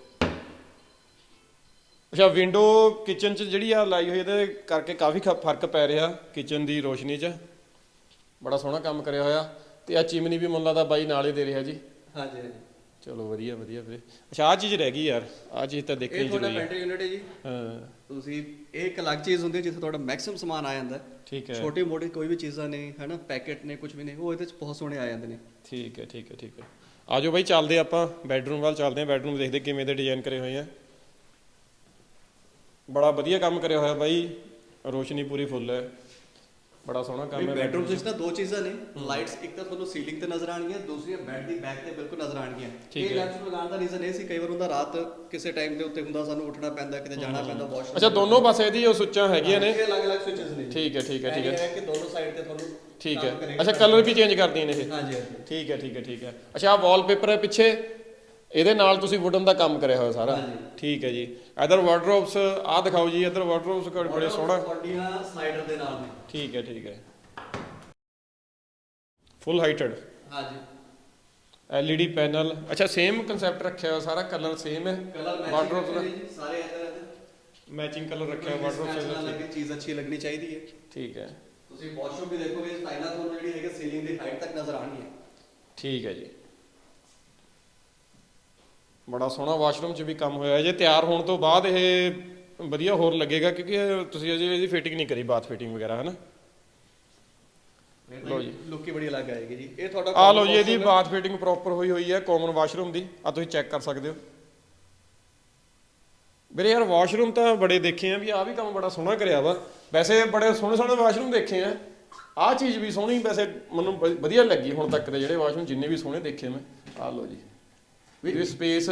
ਅੱਛਾ ਵਿੰਡੋ ਕਿਚਨ ਚ ਜਿਹੜੀ ਆ ਲਾਈ ਹੋਈ ਇਹਦੇ ਕਰਕੇ ਕਾਫੀ ਖ- ਫ਼ਰਕ ਪੈ ਰਿਹਾ ਕਿਚਨ ਦੀ ਰੋਸ਼ਨੀ ਚ। ਬੜਾ ਸੋਹਣਾ ਕੰਮ ਕਰਿਆ ਹੋਇਆ। ਤੇ ਆ ਚਿਮਨੀ ਵੀ ਮੁੱਲਾ ਲੱਗਦਾ ਬਾਈ ਨਾਲ ਹੀ ਦੇ ਰਿਹਾ ਜੀ। ਹਾਂਜੀ ਹਾਂਜੀ। ਚਲੋ ਵਧੀਆ ਵਧੀਆ ਵੀਰੇ। ਅੱਛਾ ਆ ਚੀਜ਼ ਰਹਿ ਗਈ ਯਾਰ। ਆ ਚੀਜ਼ ਤਾਂ ਦੇਖਣੀ ਇਹ ਤੁਹਾਡਾ ਜ਼ਰੂਰੀ ਹੈ। ਪੈਂਟਰੀ ਯੂਨਿਟ ਹੈ ਜੀ। ਹਾਂ। ਤੁਸੀਂ ਇਹ ਇੱਕ ਅਲੱਗ ਚੀਜ਼ ਹੁੰਦੀ ਹੈ ਜਿੱਥੇ ਤੁਹਾਡਾ ਮੈਕਸਿਮਮ ਸਮਾਨ ਆ ਜਾਂਦਾ ਠੀਕ ਹੈ। ਛੋਟੇ ਮੋਟੇ ਕੋਈ ਵੀ ਚੀਜ਼ਾਂ ਨੇ ਹਨਾ ਪੈਕੇਟ ਨੇ ਕੁਝ ਵੀ ਨੇ ਉਹ ਇਹਦੇ ਚ ਬਹੁਤ ਸੋਹਣੇ ਆ ਜਾਂਦੇ ਨੇ। ਠੀਕ ਹੈ ਠੀਕ ਹੈ ਠੀਕ ਹੈ। ਆਜੋ ਬਾਈ ਚੱਲਦੇ ਆਪਾਂ ਬੈੱਡਰੂਮ ਵੱਲ ਚੱਲਦੇ ਹਾਂ ਬੈੱਡਰੂਮ ਦੇਖਦੇ ਕਿਵੇਂ ਦੇ ਡਿਜ਼ਾਈਨ ਕਰੇ ਹੋਏ ਆ। ਬੜਾ ਵਧੀਆ ਕੰਮ ਕਰਿਆ ਹੋਇਆ ਬਾਈ। ਰੋਸ਼ਨੀ ਪੂਰੀ ਫੁੱਲ ਹੈ। ਬੜਾ ਸੋਹਣਾ ਕੰਮ ਹੈ ਬੈਡਰੂਮ ਵਿੱਚ ਨਾ ਦੋ ਚੀਜ਼ਾਂ ਨੇ। ਲਾਈਟਸ ਇੱਕ ਤਾਂ ਤੁਹਾਨੂੰ ਸੀਲਿੰਗ ਤੇ ਨਜ਼ਰ ਆਣਗੀਆਂ ਦੂਸਰੀਆਂ ਬੈੱਡ ਦੀ ਬੈਕ ਤੇ ਬਿਲਕੁਲ ਨਜ਼ਰ ਆਣਗੀਆਂ ਇਹ ਹੈ। ਲੈਂਪਸ ਲਗਾਉਣ ਦਾ ਰੀਜ਼ਨ ਇਹ ਸੀ ਕਈ ਵਾਰ ਹੁੰਦਾ ਰਾਤ ਕਿਸੇ ਟਾਈਮ ਦੇ ਉੱਤੇ ਹੁੰਦਾ ਸਾਨੂੰ ਉੱਠਣਾ ਪੈਂਦਾ ਕਿਤੇ ਜਾਣਾ ਪੈਂਦਾ ਵਾਸ਼ਰੂਮ ਅੱਛਾ ਦੋਨੋਂ ਪਾਸੇ ਇਹਦੀ ਉਹ ਸੁੱਚਾਂ ਹੈਗੀਆਂ ਨੇ। ਇਹ ਅਲੱਗ-ਅਲੱਗ ਸਵਿਚਸ ਨੇ। ਠੀਕ ਹੈ ਠੀਕ ਹੈ ਠੀਕ ਇਹ ਹੈ ਹੈ ਕਿ ਦੋਨੋਂ ਸਾਈਡ ਤੇ ਤੁਹਾਨੂੰ ਠੀਕ ਹੈ। ਅੱਛਾ ਕਲਰ ਵੀ ਚੇਂਜ ਕਰਦੀਆਂ ਨੇ ਇਹ। ਹਾਂਜੀ ਠੀਕ ਹੈ ਠੀਕ ਹੈ ਠੀਕ ਹੈ। ਅੱਛਾ ਆ ਵਾਲਪੇਪਰ ਹੈ ਪਿੱਛੇ। ਇਹਦੇ ਨਾਲ ਤੁਸੀਂ ਵੁਡਨ ਦਾ ਕੰਮ ਕਰਿਆ ਹੋਇਆ ਸਾਰਾ। ਠੀਕ ਹੈ ਜੀ। ਇਧਰ ਵਾਰਡਰੋਬਸ ਆ ਦਿਖਾਓ ਜੀ ਇਧਰ ਵਾਰਡਰੋਬਸ ਬੜੇ ਸੋਹਣਾ। ਸਲਾਈਡਰ ਦੇ ਨਾਲ ਨੇ। ਠੀਕ ਹੈ ਠੀਕ ਹੈ। ਫੁੱਲ ਹਾਈਟਡ ਹਾਂਜੀ। LED ਪੈਨਲ ਅੱਛਾ ਸੇਮ ਕਨਸੈਪਟ ਰੱਖਿਆ ਹੋਇਆ ਸਾਰਾ ਕਲਰ ਸੇਮ ਹੈ? ਕਲਰ ਵਾਰਡਰੋਬ ਸਾਰੇ ਇੱਧਰ ਮੈਚਿੰਗ ਕਲਰ ਰੱਖਿਆ ਹੋਇਆ ਵਾਰਡਰੋਬ ਲੱਗੇ ਚੀਜ਼ ਅੱਛੀ ਲੱਗਣੀ ਚਾਹੀਦੀ ਹੈ। ਠੀਕ ਹੈ। ਤੁਸੀਂ ਵਾਸ਼ਰੂਮ ਵੀ ਦੇਖੋਗੇ ਟਾਈਲਾਂ ਤੁਹਾਨੂੰ ਜਿਹੜੀ ਹੈਗੇ ਸੀਲਿੰਗ ਦੀ ਹਾਈਟ ਤੱਕ ਨਜ਼ਰ ਆਣੀ ਹੈ। ਠੀਕ ਹੈ ਜੀ। ਬੜਾ ਸੋਹਣਾ ਵਾਸ਼ਰੂਮ 'ਚ ਵੀ ਕੰਮ ਹੋਇਆ। ਹੈ ਜੇ ਤਿਆਰ ਹੋਣ ਤੋਂ ਬਾਅਦ ਇਹ ਵਧੀਆ ਹੋਰ ਲੱਗੇਗਾ ਕਿਉਂਕਿ ਤੁਸੀਂ ਅਜੇ ਇਹਦੀ ਫਿਟਿੰਗ ਨਹੀਂ ਕਰੀ ਬਾਥ ਫਿਟਿੰਗ ਵਗੈਰਾ ਹੈ ਨਾ ਲਓ ਜੀ। ਲੁੱਕ ਬੜੀ ਅਲੱਗ ਆਏਗੀ ਜੀ। ਇਹ ਤੁਹਾਡਾ ਆ ਲਓ ਜੀ ਇਹਦੀ। ਬਾਥ ਫਿਟਿੰਗ ਪ੍ਰੋਪਰ ਹੋਈ ਹੋਈ ਹੈ ਕਾਮਨ ਵਾਸ਼ਰੂਮ ਦੀ। ਆ ਤੁਸੀਂ ਚੈੱਕ ਕਰ ਸਕਦੇ ਹੋ। ਵੀਰੇ ਯਾਰ ਵਾਸ਼ਰੂਮ ਤਾਂ ਬੜੇ ਦੇਖੇ ਆ ਵੀ ਆ ਵੀ ਕੰਮ ਬੜਾ ਸੋਹਣਾ ਕਰਿਆ ਵਾ। ਵੈਸੇ ਬੜੇ ਸੋਹਣੇ ਸੋਹਣੇ ਵਾਸ਼ਰੂਮ ਦੇਖੇ ਆ। ਆਹ ਚੀਜ਼ ਵੀ ਸੋਹਣੀ ਵੈਸੇ ਮੈਨੂੰ ਵਧੀਆ ਲੱਗੀ ਹੁਣ ਤੱਕ ਦੇ ਜਿਹੜੇ ਵਾਸ਼ਰੂਮ ਜਿੰਨੇ ਵੀ ਸੋਹਣੇ ਦੇਖੇ ਮੈਂ। ਆਹ ਲਓ ਜੀ। ਵੀ ਸਪੇਸ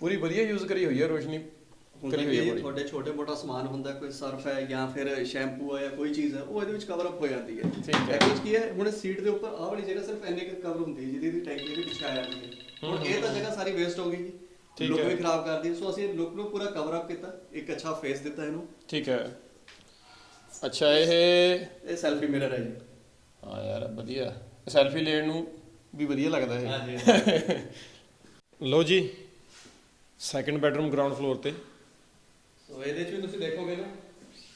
ਪੂਰੀ ਵਧੀਆ ਯੂਜ਼ ਕਰੀ ਹੋਈ ਹੈ ਰੋਸ਼ਨੀ। ਹੁੰਦਾ ਹੋਈ ਹੈ ਬੜੀ। ਤੁਹਾਡੇ ਛੋਟੇ ਮੋਟਾ ਸਮਾਨ ਹੁੰਦਾ ਕੋਈ ਸਰਫ ਹੈ ਜਾਂ ਫਿਰ ਸ਼ੈਂਪੂ ਹੈ ਜਾਂ ਕੋਈ ਚੀਜ਼ ਹੈ ਉਹ ਇਹਦੇ ਵਿੱਚ ਕਵਰ ਅਪ ਹੋ ਜਾਂਦੀ ਹੈ। ਠੀਕ ਹੈ। ਇਹਦੇ ਵਿੱਚ ਕੀ ਹੈ ਹੁਣ ਸੀਟ ਦੇ ਉੱਪਰ ਆਹ ਵਾਲੀ ਜਗ੍ਹਾ ਸਿਰਫ ਇੰਨੇ ਕੁ ਕਵਰ ਹੁੰਦੀ ਹੈ ਜਿਹਦੀ ਦੀ ਟੈਂਕੀ ਦੇ ਪਿੱਛੇ ਆ ਜਾਂਦੀ ਹੈ। ਹੁਣ ਇਹ ਤਾਂ ਜਗ੍ਹਾ ਸਾਰੀ ਵੇਸਟ ਹੋ ਗਈ ਜੀ। ਠੀਕ ਲੁੱਕ ਹੈ। ਵੀ ਖਰਾਬ ਕਰਦੀ ਹੈ ਸੋ ਅਸੀਂ ਲੁੱਕ ਨੂੰ ਪੂਰਾ ਕਵਰ ਅਪ ਕੀਤਾ ਇੱਕ ਅੱਛਾ ਫੇਸ ਦਿੱਤਾ ਇਹਨੂੰ। ਠੀਕ ਹੈ। ਅੱਛਾ ਇਹ ਇਹ ਸੈਲਫੀ ਮਿਰਰ ਹੈ ਜੀ। ਹਾਂ ਯਾਰ ਵਧੀਆ। ਸੈਲਫੀ ਲੈਣ ਨੂੰ ਵੀ ਵਧੀਆ ਲੱਗਦਾ ਇਹ। ਹਾਂਜੀ ਲਓ ਜੀ ਸੈਕੰਡ ਬੈਡਰੂਮ ਗਰਾਊਂਡ ਫਲੋਰ ਤੇ। ਸੋ ਇਹਦੇ ਵਿੱਚ ਵੀ ਤੁਸੀਂ ਦੇਖੋਗੇ ਨਾ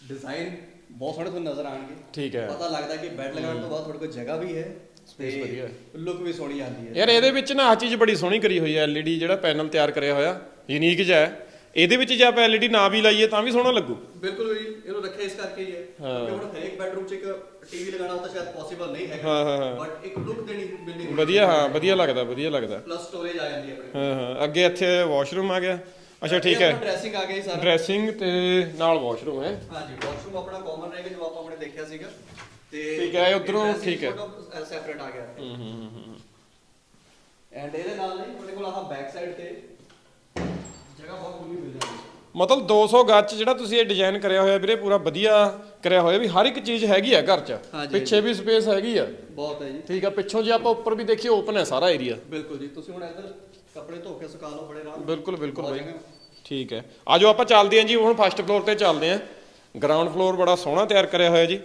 ਡਿਜ਼ਾਈਨ ਬਹੁਤ ਸੋਹਣੇ ਤੁਹਾਨੂੰ ਨਜ਼ਰ ਆਣਗੇ ਠੀਕ ਹੈ। ਪਤਾ ਲੱਗਦਾ ਕਿ ਬੈੱਡ ਲਗਾਉਣ ਤੋਂ ਬਾਅਦ ਤੁਹਾਡੇ ਕੋਲ ਜਗ੍ਹਾ ਵੀ ਹੈ Space ਵਧੀਆ। ਲੁੱਕ ਵੀ ਸੋਹਣੀ ਆਉਂਦੀ ਹੈ। ਯਾਰ ਇਹਦੇ ਵਿੱਚ ਨਾ ਆ ਚੀਜ਼ ਬੜੀ ਸੋਹਣੀ ਕਰੀ ਹੋਈ ਹੈ LED ਜਿਹੜਾ ਪੈਨਲ ਤਿਆਰ ਕਰਿਆ ਹੋਇਆ ਯੂਨੀਕ ਜਿਹਾ ਹੈ। ਇਹਦੇ ਵਿੱਚ ਜੇ ਆਪਾਂ LED ਨਾ ਵੀ ਲਾਈਏ ਤਾਂ ਵੀ ਸੋਹਣਾ ਲੱਗੂ। ਬਿਲਕੁਲ ਜੀ ਇਹਨੂੰ ਰੱਖਿਆ ਇਸ ਕਰਕੇ ਹੀ ਹੈ। ਕਿਉਂਕਿ ਹੁਣ ਹਰੇਕ ਬੈਡਰੂਮ 'ਚ ਇੱਕ ਟੀਵੀ ਲਗਾਉਣਾ ਤਾਂ ਸ਼ਾਇਦ ਪੋਸੀਬਲ ਨਹੀਂ ਹੈਗਾ। ਹਾਂ, ਹਾਂ। ਬਟ ਇੱਕ ਲੁੱਕ ਦੇਣੀ ਬਿਲਡਿੰਗ ਵਧੀਆ ਹਾਂ ਵਧੀਆ ਲੱਗਦਾ ਵਧੀਆ ਲੱਗਦਾ। ਪਲੱਸ ਸਟੋਰੇਜ ਆ ਜਾਂਦੀ ਹੈ ਆਪਣੇ ਹਾਂ ਹਾਂ। ਅੱਗੇ ਇੱਥੇ ਵਾਸ਼ਰੂਮ ਆ ਗਿਆ। ਅੱਛਾ ਠੀਕ ਹੈ। ਡਰੈਸਿੰਗ ਆ ਗਈ ਸਾਰਾ। ਡਰੈਸਿੰਗ ਤੇ ਨਾਲ ਵਾਸ਼ਰੂਮ ਹੈ। ਹਾਂਜੀ ਵਾਸ਼ਰੂਮ ਆਪਣਾ ਕਾਮਨ ਰਹੇਗਾ ਜੋ ਆਪਾਂ ਆਪਣੇ ਦੇਖਿਆ ਸੀਗਾ। ਤੇ ਠੀਕ ਹੈ, ਉੱਧਰੋਂ ਠੀਕ ਹੈ। ਸੈਪਰੇਟ ਆ ਗਿਆ। ਹੂੰ ਹੂੰ ਹੂੰ, ਹੂੰ ਐਂਡ ਇਹਦੇ ਨਾਲ ਨਹੀਂ ਤੁਹਾਡੇ ਕੋਲ ਆਹ ਬੈਕ ਸਾਈਡ ਤੇ ਜਗ੍ਹਾ ਬਹੁਤ ਖੁੱਲੀ ਮਿਲ ਜਾਂਦੀ ਹੈ। ਮਤਲਬ 200 ਗੱਜ 'ਚ ਜਿਹੜਾ ਤੁਸੀਂ ਇਹ ਡਿਜ਼ਾਈਨ ਕਰਿਆ ਹੋਇਆ ਵੀਰੇ ਪੂਰਾ ਵਧੀਆ ਕਰਿਆ ਹੋਇਆ ਵੀ ਹਰ ਇੱਕ ਚੀਜ਼ ਹੈਗੀ ਆ ਘਰ 'ਚ। ਹਾਂਜੀ, ਪਿੱਛੇ ਵੀ ਸਪੇਸ ਹੈਗੀ ਆ। ਬਹੁਤ ਹੈ ਜੀ। ਠੀਕ ਆ ਪਿੱਛੋਂ ਜੇ ਆਪਾਂ ਉੱਪਰ ਵੀ ਦੇਖੀਏ ਓਪਨ ਹੈ ਸਾਰਾ ਏਰੀਆ ਬਿਲਕੁਲ ਜੀ ਤੁਸੀਂ ਹੁਣ ਇੱਧਰ ਕੱਪੜੇ ਧੋ ਕੇ ਸੁਕਾ ਲਓ ਬੜੇ ਆਰਾਮ ਨਾਲ। ਬਿਲਕੁਲ ਬਿਲਕੁਲ ਬਾਈ। ਠੀਕ ਹੈ। ਆਜੋ ਆਪਾਂ ਚੱਲਦੇ ਹਾਂ ਜੀ ਹੁਣ ਫਸਟ ਫਲੋਰ ਤੇ ਚੱਲਦੇ ਹਾਂ। ਗਰਾਊਂਡ ਫਲੋਰ ਬੜਾ ਸੋਹਣਾ ਤਿਆਰ ਕਰਿਆ ਹੋਇਆ ਜੀ।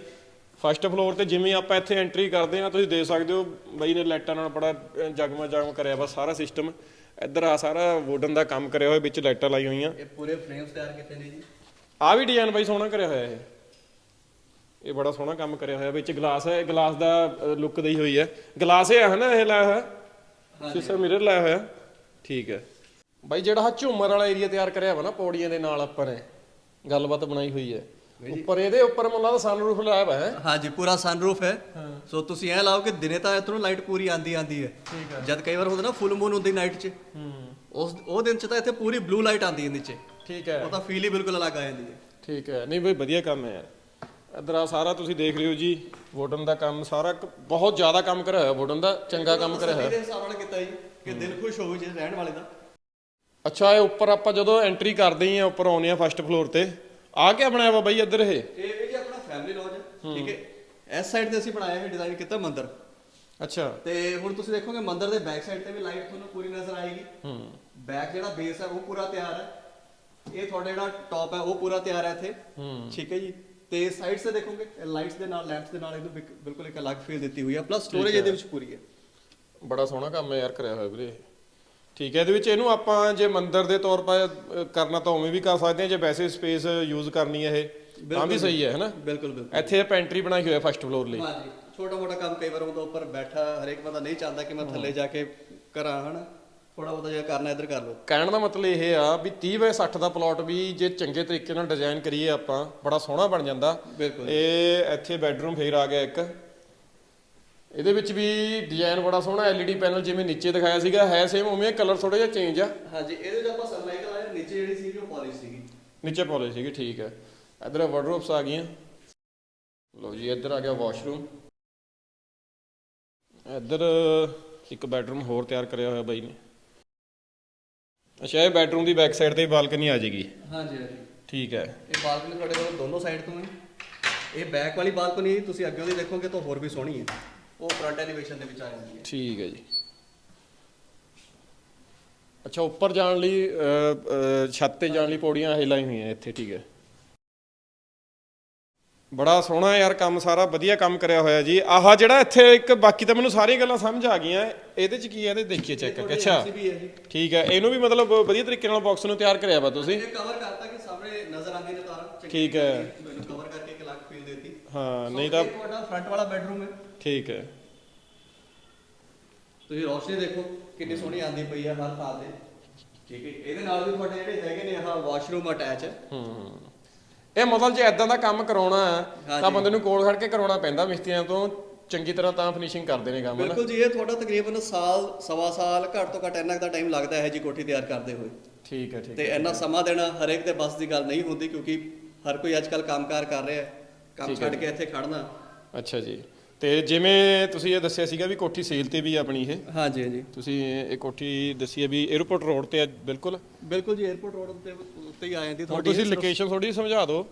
ਫਸਟ ਫਲੋਰ ਤੇ ਜਿਵੇਂ ਆਪਾਂ ਇੱਥੇ ਐਂਟਰੀ ਕਰਦੇ ਹਾਂ ਤੁਸੀਂ ਦੇਖ ਸਕਦੇ ਹੋ ਬਾਈ ਨੇ ਲਾਈਟਾਂ ਨਾਲ ਬੜਾ ਜਗਮਾ ਜਗਮ ਕਰਿਆ ਵਾ ਸਾਰਾ ਸਿਸਟਮ ਇੱਧਰ ਆ ਸਾਰਾ ਵੁਡਨ ਦਾ ਕੰਮ ਕਰਿਆ ਹੋਇਆ ਵਿੱਚ ਲਾਈਟਾਂ ਲਾਈ ਹੋਈਆਂ। ਇਹ ਪੂਰੇ ਫਰੇਮਸ ਤਿਆਰ ਕੀਤੇ ਨੇ ਜੀ। ਆ ਵੀ ਡਿਜ਼ਾਈਨ ਬਾਈ ਸੋਹਣਾ ਕਰਿਆ ਹੋਇਆ ਇਹ। ਇਹ ਬੜਾ ਸੋਹਣਾ ਕੰਮ ਕਰਿਆ ਹੋਇਆ ਵਿੱਚ ਗਲਾਸ ਹੈ ਗਲਾਸ ਦਾ ਲੁੱਕ ਦੇਈ ਹੋਈ ਹੈ। ਗਲਾਸ ਹੈ ਨਾ ਇਹ ਲਾਇਆ ਹੋਇਆ? ਸ਼ੀਸ਼ਾ ਮਿਰਰ ਲਾਇਆ ਹੋਇਆ? ਠੀਕ ਹੈ। ਬਾਈ ਜਿਹੜਾ ਝੂਮਰ ਵਾਲਾ ਏਰੀਆ ਤਿਆਰ ਕਰਿਆ ਵਾ ਨਾ ਪੌੜੀਆਂ ਦੇ ਨਾਲ ਆਪਾਂ ਨੇ ਗੱਲਬਾਤ ਬਣਾਈ ਹੋਈ ਹੈ। ਉੱਪਰ ਇਹਦੇ ਉੱਪਰ ਮੈਨੂੰ ਲੱਗਦਾ ਸਨਰੂਫ ਲਾਇਆ ਹੋਇਆ ਹੈ? ਹਾਂਜੀ ਪੂਰਾ ਸਨਰੂਫ ਹੈ। ਸੋ ਤੁਸੀਂ ਇਹ ਲਾਓ ਕਿ ਦਿਨੇ ਤਾਂ ਇਧਰੋਂ ਲਾਈਟ ਪੂਰੀ ਆਂਦੀ ਆਂਦੀ ਹੈ। ਜਦ ਕਈ ਵਾਰ ਹੁੰਦਾ ਨਾ ਫੁੱਲ ਮੂਨ ਹੁੰਦੀ ਨਾਈਟ 'ਚ। ਉਸ ਉਹ ਦਿਨ 'ਚ ਤਾਂ ਇੱਥੇ ਪੂਰੀ ਬਲੂ ਲਾਈਟ ਆਂਦੀ ਹੈ ਨੀਚੇ। ਠੀਕ ਹੈ। ਉਹ ਤਾਂ ਫੀਲ ਹੀ ਬਿਲਕੁਲ ਅਲੱਗ ਆ ਜਾਂਦੀ ਹੈ। ਠੀਕ ਹੈ। ਨਹੀਂ ਬਈ ਵਧੀਆ ਕੰਮ ਹੈ ਯਾਰ। ਇੱਧਰ ਆ ਸਾਰਾ ਤੁਸੀਂ ਦੇਖ ਰਹੇ ਹੋ ਜੀ ਵੁਡਨ ਦਾ ਕੰਮ ਸਾਰਾ ਬਹੁਤ ਜ਼ਿਆਦਾ ਕੰਮ ਕਰਿਆ ਹੋਇਆ ਵੁਡਨ ਦਾ ਚੰਗਾ ਕੰਮ ਕਰਿਆ ਹੋਇਆ। ਇਹਦੇ ਹਿਸਾਬ ਨਾਲ ਕੀਤਾ ਜੀ ਕਿ ਦਿਲ ਖੁਸ਼ ਹੋਵੇ ਜੇ ਰਹਿਣ ਵਾਲੇ ਦਾ ਅੱਛਾ ਇਹ ਉੱਪਰ ਆਪਾਂ ਜਦੋਂ ਐਂਟਰੀ ਕਰਦੇ ਹਾਂ ਉੱਪਰ ਆਉਂਦੇ ਆ ਫਸਟ ਫਲੋਰ ਤੇ। ਆ ਕੇ ਬਣਾਇਆ ਵਾ ਬਾਈ ਇੱਧਰ ਇਹ? ਇਹ ਜੀ ਆਪਣਾ ਫੈਮਿਲੀ ਲੌਜ ਹੈ ਠੀਕ ਹੈ। ਇਸ ਸਾਈਡ ਤੇ ਅਸੀਂ ਬਣਾਇਆ ਹੈ ਡਿਜ਼ਾਈਨ ਕੀਤਾ ਮੰਦਰ। ਅੱਛਾ। ਤੇ ਹੁਣ ਤੁਸੀਂ ਦੇਖੋਗੇ ਮੰਦਰ ਦੇ ਬੈਕ ਸਾਈਡ ਤੇ ਵੀ ਲਾਈਟ ਤੁਹਾਨੂੰ ਪੂਰੀ ਨਜ਼ਰ ਆਏਗੀ। ਹੂੰ। ਬੈਕ ਜਿਹੜਾ ਬੇਸ ਹੈ ਉਹ ਪੂਰਾ ਤਿਆਰ ਹੈ ਇਹ ਤੁਹਾਡਾ ਜਿਹੜਾ ਟੌਪ ਹੈ ਉਹ ਪੂਰਾ ਤਿਆਰ ਹੈ ਇੱਥੇ। ਹੂੰ। ਠੀਕ ਹੈ ਜੀ। ਤੇ ਸਾਈਡ ਸੇ ਦੇਖੋਗੇ ਲਾਈਟਸ ਦੇ ਨਾਲ ਲੈਂਪਸ ਦੇ ਨਾਲ ਇਹਨੂੰ ਬਿਲਕੁਲ ਇੱਕ ਅਲੱਗ ਫੀਲ ਦਿੱਤੀ ਹੋਈ ਹੈ ਪਲੱਸ ਸਟੋਰੇਜ ਇਹਦੇ ਵਿੱਚ ਪੂਰੀ ਹੈ। ਬੜਾ ਸੋਹਣਾ ਕੰਮ ਹੈ ਯਾਰ ਕਰਿਆ ਹੋਇਆ ਵੀਰੇ ਠੀਕ ਹੈ ਇਹਦੇ ਵਿੱਚ ਇਹਨੂੰ ਆਪਾਂ ਜੇ ਮੰਦਰ ਦੇ ਤੌਰ 'ਤੇ ਕਰਨਾ ਤਾਂ ਉਵੇਂ ਵੀ ਕਰ ਸਕਦੇ ਹਾਂ ਜੇ ਵੈਸੇ ਸਪੇਸ ਯੂਜ਼ ਕਰਨੀ ਹੈ ਇਹ ਤਾਂ ਵੀ ਸਹੀ ਹੈ ਹੈਨਾ? ਬਿਲਕੁਲ ਬਿਲਕੁਲ। ਇੱਥੇ ਪੈਂਟਰੀ ਬਣਾਈ ਹੋਈ ਹੈ ਫਸਟ ਫਲੋਰ ਲਈ। ਹਾਂਜੀ ਛੋਟਾ ਮੋਟਾ ਕੰਮ ਕਈ ਵਾਰ ਹੁੰਦਾ ਉੱਪਰ ਬੈਠਾ ਹਰੇਕ ਬੰਦਾ ਨਹੀਂ ਚਾਹੁੰਦਾ ਕਿ ਮੈਂ ਥੱਲੇ ਜਾ ਕੇ ਕਰਾਂ ਹਨਾ? ਥੋੜਾ ਬਹੁਤਾ ਜੇ ਕਰਨਾ ਇੱਧਰ ਕਰ ਲਓ। ਕਹਿਣ ਦਾ ਮਤਲਬ ਇਹ ਆ ਵੀ 30 ਬਾਏ 60 ਦਾ ਪਲਾਟ ਵੀ ਜੇ ਚੰਗੇ ਤਰੀਕੇ ਨਾਲ ਡਿਜ਼ਾਈਨ ਕਰੀਏ ਆਪਾਂ ਬੜਾ ਸੋਹਣਾ ਬਣ ਜਾਂਦਾ। ਬਿਲਕੁਲ। ਇਹ ਇੱਥੇ ਬੈੱਡਰੂਮ ਫੇਰ ਆ ਗਿਆ ਇੱਕ। ਇਹਦੇ ਵਿੱਚ ਵੀ ਡਿਜ਼ਾਈਨ ਬੜਾ ਸੋਹਣਾ LED ਪੈਨਲ ਜਿਵੇਂ ਨੀਚੇ ਦਿਖਾਇਆ ਸੀਗਾ ਹੈ ਸੇਮ ਉਵੇਂ ਕਲਰ ਥੋੜਾ ਜਿਹਾ ਚੇਂਜ ਆ। ਹਾਂਜੀ ਇਹਦੇ ਵਿੱਚ ਆਪਾਂ ਸਨਲਾਈਟ ਲਾਇਆ ਨੀਚੇ ਜਿਹੜੀ ਸੀਗੀ ਉਹ ਪਾਲਿਸ਼ ਸੀਗੀ। ਨੀਚੇ ਪਾਲੇ ਸੀਗੀ ਠੀਕ ਹੈ। ਇਧਰ ਵਾਰਡਰੋਬਸ ਆ ਗਈਆਂ। ਲਓ ਜੀ ਇੱਧਰ ਆ ਗਿਆ ਵਾਸ਼ਰੂਮ ਇੱਧਰ ਇੱਕ ਬੈਡਰੂਮ ਹੋਰ ਤਿਆਰ ਕਰਿਆ ਹੋਇਆ ਬਾਈ ਨੇ। ਅੱਛਾ ਇਹ ਬੈਡਰੂਮ ਦੀ ਬੈਕ ਸਾਈਡ ਤੇ ਬਾਲਕਨੀ ਆ ਜਾਏਗੀ ਹਾਂਜੀ ਹਾਂਜੀ। ਠੀਕ ਹੈ। ਇਹ ਬਾਲਕਨੀ ਤੁਹਾਡੇ ਕੋਲ ਦੋਨੋਂ ਸਾਈਡ ਤੋਂ ਹੈ। ਇਹ ਬੈਕ ਵਾਲੀ ਬਾਲਕਨੀ ਤੁਸੀਂ ਅੱਗੇ ਦੀ ਦੇਖੋਗੇ ਤਾਂ ਹੋਰ ਵੀ ਸੋਹਣੀ ਹੈ। ਉਹ ਫਰੰਟ ਐਲੀਵੇਸ਼ਨ ਦੇ ਵਿੱਚ ਆ ਜਾਂਦੀ ਹੈ। ਠੀਕ ਹੈ ਜੀ। ਅੱਛਾ ਉੱਪਰ ਜਾਣ ਲਈ ਅ, ਅ, ਛੱਤ ਤੇ ਜਾਣ ਲਈ ਪੌੜੀਆਂ ਇਹ ਲਾਈ ਹੋਈਆਂ ਇੱਥੇ ਠੀਕ ਹੈ। ਬੜਾ ਸੋਹਣਾ ਯਾਰ ਕੰਮ ਸਾਰਾ ਵਧੀਆ ਕੰਮ ਕਰਿਆ ਹੋਇਆ ਜੀ। ਆਹ ਜਿਹੜਾ ਇੱਥੇ ਇੱਕ ਬਾਕੀ ਤਾਂ ਮੈਨੂੰ ਸਾਰੀਆਂ ਗੱਲਾਂ ਸਮਝ ਆ ਗਈਆਂ। ਇਹਦੇ ਚ ਕੀ ਹੈ? ਇਹਦੇ ਦੇਖੀਏ ਚੈੱਕ ਕਰਕੇ। ਅੱਛਾ ਵੀ ਹੈ ਜੀ। ਠੀਕ ਹੈ। ਇਹਨੂੰ ਵੀ ਮਤਲਬ ਵਧੀਆ ਤਰੀਕੇ ਨਾਲ ਬਾਕਸ ਨੂੰ ਤਿਆਰ ਕਰਿਆ ਵਾ ਤੁਸੀਂ। ਇਹ ਕਵਰ ਕਰਤਾ ਕਿ ਸਾਹਮਣੇ ਨਜ਼ਰ ਆਉਂਦੀ ਨੇ ਤਾਰਾਂ ਚੰਗੀ ਠੀਕ ਹੈ। ਮੈਨੂੰ ਕਵਰ ਕਰਕੇ ਇੱਕ ਅਲੱਗ ਫੀਲ ਦੇਤੀ। ਹਾਂ ਨਹੀਂ ਤਾਂ ਇਹ ਤੁਹਾਡਾ ਫਰੰਟ ਵਾਲਾ ਬੈਡਰੂਮ ਹੈ। ਠੀਕ ਹੈ। ਤੁਸੀਂ ਰੋਸ਼ਨੀ ਦੇਖੋ ਕਿੰਨੀ ਸੋਹਣੀ ਆਂਦੀ ਪਈ ਹੈ ਹਰ ਥਾਂ ਤੇ। ਠੀਕ ਹੈ ਇਹਦੇ ਨਾਲ ਵੀ ਤੁਹਾਡੇ ਜਿਹੜੇ ਹੈਗੇ ਨੇ ਆਹ ਵਾਸ਼ਰੂਮ ਅਟੈਚ ਹੈ ਹੂੰ ਇਹ ਮਤਲਬ ਜੇ ਇਦਾਂ ਦਾ ਕੰਮ ਕਰਾਉਣਾ ਹੈ ਤਾਂ। ਬੰਦੇ ਨੂੰ ਕੋਲ ਖੜ ਕੇ ਕਰਾਉਣਾ ਪੈਂਦਾ ਮਿਸਤਰੀਆਂ ਤੋਂ ਚੰਗੀ ਤਰ੍ਹਾਂ ਤਾਂ ਫਿਨਿਸ਼ਿੰਗ ਕਰਦੇ ਨੇ ਕੰਮ ਬਿਲਕੁਲ ਜੀ ਇਹ ਤੁਹਾਡਾ ਤਕਰੀਬਨ ਸਾਲ ਸਵਾ ਸਾਲ ਘੱਟ ਤੋਂ ਘੱਟ ਇੰਨਾ ਦਾ ਟਾਈਮ ਲੱਗਦਾ ਹੈ ਜੀ ਕੋਠੀ ਤਿਆਰ ਕਰਦੇ ਹੋਏ। ਠੀਕ ਹੈ ਠੀਕ ਤੇ ਇੰਨਾ ਸਮਾਂ ਦੇਣਾ ਹਰੇਕ ਦੇ ਬਸ ਦੀ ਗੱਲ ਨਹੀਂ ਹੁੰਦੀ ਕਿਉਂਕਿ ਹਰ ਕੋਈ ਅੱਜਕੱਲ ਕੰਮਕਾਰ ਕਰ ਰਿਹਾ ਹੈ। ਕੰਮ ਛੱਡ ਕੇ ਇੱਥੇ ਖੜਨਾ ਅੱਛਾ ਜੀ। ਤੇ ਜਿਵੇਂ ਤੁਸੀਂ ਇਹ ਦੱਸਿਆ ਸੀਗਾ ਵੀ ਕੋਠੀ ਸੇਲ ਤੇ ਵੀ ਆ ਆਪਣੀ ਇਹ। ਹਾਂਜੀ ਹਾਂਜੀ। ਤੁਸੀਂ ਇਹ ਕੋਠੀ ਦੱਸੀ ਹੈ ਵੀ 에어ਪੋਰਟ ਰੋਡ ਤੇ ਆ ਬਿਲਕੁਲ? ਬਿਲਕੁਲ ਜੀ 에어ਪੋਰਟ ਰੋਡ ਉੱਤੇ ਉੱਤੇ ਹੀ ਆ ਜਾਂਦੀ ਹੁਣ ਤੁਹਾਡੀ ਤੁਸੀਂ ਲੋਕੇਸ਼ਨ ਥੋੜੀ ਸਮਝਾ ਦਿਓ।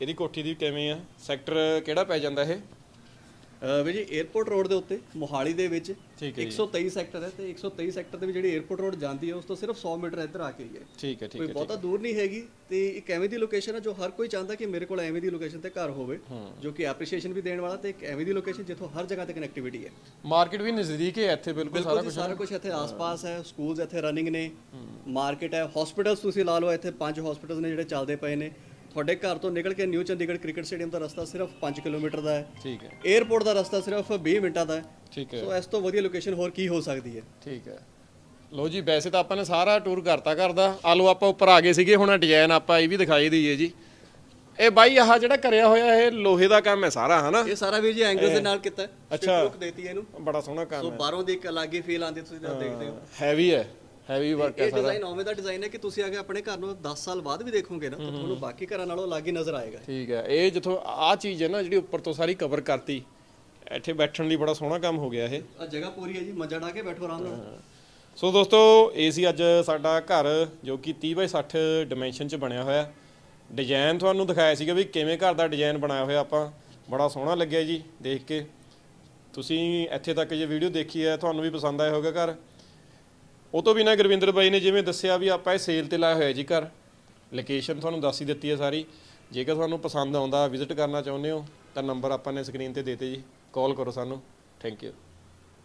ਇਹਦੀ ਕੋਠੀ ਦੀ ਕਿਵੇਂ ਆ? ਸੈਕਟਰ ਕਿਹੜਾ ਪੈ ਜਾਂਦਾ ਇਹ? ਵੀ ਜੀ 에어ਪੋਰਟ ਰੋਡ ਦੇ ਉੱਤੇ ਮੋਹਾਲੀ ਦੇ ਵਿੱਚ 123 ਸੈਕਟਰ ਹੈ ਤੇ 123 ਸੈਕਟਰ ਦੇ ਵਿੱਚ ਜਿਹੜੀ 에어ਪੋਰਟ ਰੋਡ ਜਾਂਦੀ ਹੈ ਉਸ ਤੋਂ ਸਿਰਫ 100 ਮੀਟਰ ਇੱਧਰ ਆ ਕੇ ਹੀ ਹੈ। ਠੀਕ ਹੈ ਠੀਕ ਹੈ ਬਹੁਤਾ ਦੂਰ ਨਹੀਂ ਹੈਗੀ ਤੇ ਇੱਕ ਐਵੇਂ ਦੀ ਲੋਕੇਸ਼ਨ ਹੈ ਜੋ ਹਰ ਕੋਈ ਚਾਹੁੰਦਾ ਕਿ ਮੇਰੇ ਕੋਲ ਐਵੇਂ ਦੀ ਲੋਕੇਸ਼ਨ ਤੇ ਘਰ ਹੋਵੇ ਜੋ ਕਿ ਐਪਰੀਸ਼ੀਏਸ਼ਨ ਵੀ ਦੇਣ ਵਾਲਾ ਤੇ ਇੱਕ ਐਵੇਂ ਦੀ ਲੋਕੇਸ਼ਨ ਜਿੱਥੋਂ ਹਰ ਜਗ੍ਹਾ ਤੇ ਕਨੈਕਟੀਵਿਟੀ ਹੈ। ਮਾਰਕੀਟ ਵੀ ਨਜ਼ਦੀਕ ਹੈ ਇੱਥੇ ਬਿਲਕੁਲ ਸਾਰਾ ਕੁਝ ਸਾਰਾ ਕੁਝ ਇੱਥੇ ਆਸ-ਪਾਸ ਹੈ ਸਕੂਲਸ ਇੱਥੇ ਰਨਿੰਗ ਨੇ ਮਾਰਕੀਟ ਹੈ ਹਸਪੀਟਲਸ ਤੁਸੀਂ ਲਾ ਲਓ ਇੱਥੇ ਪੰਜ ਹਸਪੀਟਲਸ ਨੇ ਜਿਹੜੇ ਚੱਲਦੇ ਪਏ ਨੇ। ਤੁਹਾਡੇ ਘਰ ਤੋਂ ਨਿਕਲ ਕੇ ਨਿਊ ਚੰਡੀਗੜ੍ਹ ਕ੍ਰਿਕਟ ਸਟੇਡੀਅਮ ਦਾ ਰਸਤਾ ਸਿਰਫ 5 ਕਿਲੋਮੀਟਰ ਦਾ ਹੈ। ਠੀਕ ਹੈ। 에ਅਰਪੋਰਟ ਦਾ ਰਸਤਾ ਸਿਰਫ 20 ਮਿੰਟਾਂ ਦਾ ਹੈ। ਠੀਕ ਹੈ। ਸੋ ਇਸ ਤੋਂ ਵਧੀਆ ਲੋਕੇਸ਼ਨ ਹੋਰ ਕੀ ਹੋ ਸਕਦੀ ਹੈ? ਠੀਕ ਹੈ। ਲੋ ਜੀ ਵੈਸੇ ਤਾਂ ਆਪਾਂ ਨੇ ਸਾਰਾ ਟੂਰ ਕਰਤਾ ਕਰਦਾ ਆ ਲੋ ਆਪਾਂ ਉੱਪਰ ਆ ਗਏ ਸੀਗੇ ਹੁਣ ਡਿਜ਼ਾਈਨ ਆਪਾਂ ਇਹ ਵੀ ਦਿਖਾਈ ਦਈਏ ਜੀ। ਇਹ ਬਾਈ ਆਹ ਜਿਹੜਾ ਕਰਿਆ ਹੋਇਆ ਇਹ ਲੋਹੇ ਦਾ ਕੰਮ ਹੈ ਸਾਰਾ ਹਨਾ? ਇਹ ਸਾਰਾ ਵੀ ਜੀ ਐਂਗਲਸ ਦੇ ਨਾਲ ਕੀਤਾ ਹੈ। ਅੱਛਾ। ਲੁੱਕ ਦੇਤੀ ਹੈ ਇਹਨੂੰ। ਬੜਾ ਸੋਹਣਾ ਕੰਮ ਸੋ ਬਾਹਰੋਂ ਦੀ ਇੱਕ ਅਲੱਗ ਹੀ ਫੀਲ ਆਉਂਦੀ ਤੁਸੀਂ ਜਦ ਦੇਖਦੇ ਹੋ। ਹੈਵੀ ਹੈ। ਹੈਵੀ ਵਰਕ ਹੈ ਇਹ ਡਿਜ਼ਾਈਨ ਉਵੇਂ ਦਾ ਡਿਜ਼ਾਈਨ ਹੈ ਕਿ ਤੁਸੀਂ ਅਗੇ ਆਪਣੇ ਘਰ ਨੂੰ 10 ਸਾਲ ਬਾਅਦ ਵੀ ਦੇਖੋਗੇ ਨਾ ਤਾਂ ਤੁਹਾਨੂੰ ਬਾਕੀ ਘਰਾਂ ਨਾਲੋਂ ਅਲੱਗ ਹੀ ਨਜ਼ਰ ਆਏਗਾ। ਠੀਕ ਹੈ। ਇਹ ਜਿੱਥੋਂ ਆਹ ਚੀਜ਼ ਹੈ ਨਾ ਜਿਹੜੀ ਉੱਪਰ ਤੋਂ ਸਾਰੀ ਕਵਰ ਕਰਤੀ ਇੱਥੇ ਬੈਠਣ ਲਈ ਬੜਾ ਸੋਹਣਾ ਕੰਮ ਹੋ ਗਿਆ ਇਹ। ਆ ਜਗ੍ਹਾ ਪੂਰੀ ਹੈ ਜੀ ਮੰਜਾ ਢਾ ਕੇ ਬੈਠੋ ਆਰਾਮ ਨਾਲ। ਸੋ ਦੋਸਤੋ ਇਹ ਸੀ ਅੱਜ ਸਾਡਾ ਘਰ ਜੋ ਕਿ 30 ਬਾਈ 60 ਡਾਈਮੈਂਸ਼ਨ ਚ ਬਣਿਆ ਹੋਇਆ। ਡਿਜ਼ਾਈਨ ਤੁਹਾਨੂੰ ਦਿਖਾਇਆ ਸੀਗਾ ਵੀ ਕਿਵੇਂ ਘਰ ਦਾ ਡਿਜ਼ਾਈਨ ਬਣਾਇਆ ਹੋਇਆ ਆਪਾਂ। ਬੜਾ ਸੋਹਣਾ ਲੱਗਿਆ ਜੀ ਦੇਖ ਕੇ। ਤੁਸੀਂ ਇੱਥੇ ਤੱਕ ਜੇ ਵੀਡੀਓ ਦੇਖੀ ਹੈ ਤੁਹਾਨੂੰ ਵੀ ਪਸੰਦ ਆਇਆ ਹੋਵੇਗਾ ਘਰ। ਉਹ ਤੋਂ ਬਿਨਾਂ ਗੁਰਵਿੰਦਰ ਬਾਈ ਨੇ ਜਿਵੇਂ ਦੱਸਿਆ ਵੀ ਆਪਾਂ ਇਹ ਸੇਲ ਤੇ ਲਾਇਆ ਹੋਇਆ ਜੀ ਘਰ। ਲੋਕੇਸ਼ਨ ਤੁਹਾਨੂੰ ਦੱਸ ਹੀ ਦਿੱਤੀ ਹੈ ਸਾਰੀ। ਜੇਕਰ ਤੁਹਾਨੂੰ ਪਸੰਦ ਆਉਂਦਾ ਵਿਜ਼ਿਟ ਕਰਨਾ ਚਾਹੁੰਦੇ ਹੋ, ਤਾਂ ਨੰਬਰ ਆਪਾਂ ਨੇ ਸਕਰੀਨ ਤੇ ਦੇਤੇ ਜੀ। ਕਾਲ ਕਰੋ ਸਾਨੂੰ। Thank you